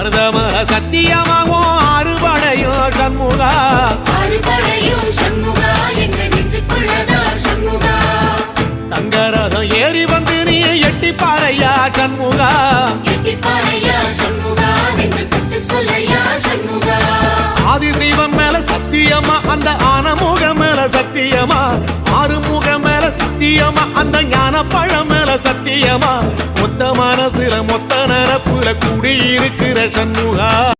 மருதமர சத்தியமாகும் அறுபடையோ சண்முகா. அறுபடையும் சண்முகா தங்கரதம் ஏறி வந்து நீ எட்டி பாறையா சண்முகா ஆதிசைவம் மேல சத்தியமா அந்த ஆனமுகம் மேல சத்தியமா? ஆறுமுகம் மேல சத்தியமா அந்த ஞான பழம் மேல சத்தியமா? மொத்த மனசுல மொத்த குடியிருக்கிற சண்முகா.